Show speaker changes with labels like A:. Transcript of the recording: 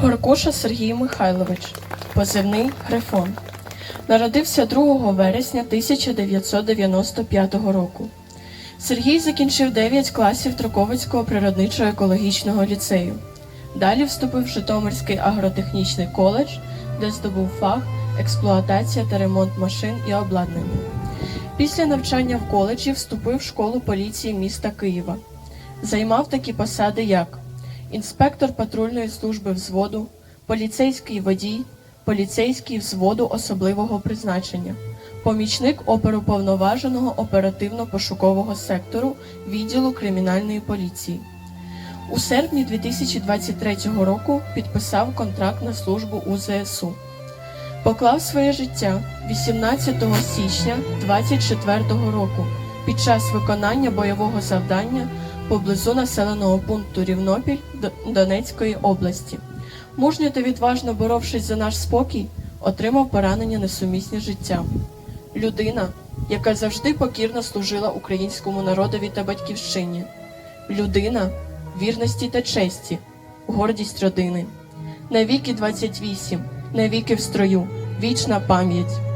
A: Горкуша Сергій Михайлович, позивний Грифон. Народився 2 вересня 1995 року. Сергій закінчив 9 класів Троковицького природничо-екологічного ліцею. Далі вступив в Житомирський агротехнічний коледж, де здобув фах експлуатація та ремонт машин і обладнання. Після навчання в коледжі вступив в школу поліції міста Києва. Займав такі посади, як інспектор патрульної служби взводу, поліцейський водій, поліцейський взводу особливого призначення, помічник оперуповноваженого оперативно-пошукового сектору відділу кримінальної поліції. У серпні 2023 року підписав контракт на службу у ЗСУ. Поклав своє життя 18 січня 24 року під час виконання бойового завдання поблизу населеного пункту Рівнопіль Донецької області. Мужньо та відважно боровшись за наш спокій, отримав поранення несумісні з життям. Людина, яка завжди покірно служила українському народові та батьківщині. Людина вірності та честі, гордість родини. Навіки 28, навіки в строю, вічна пам'ять.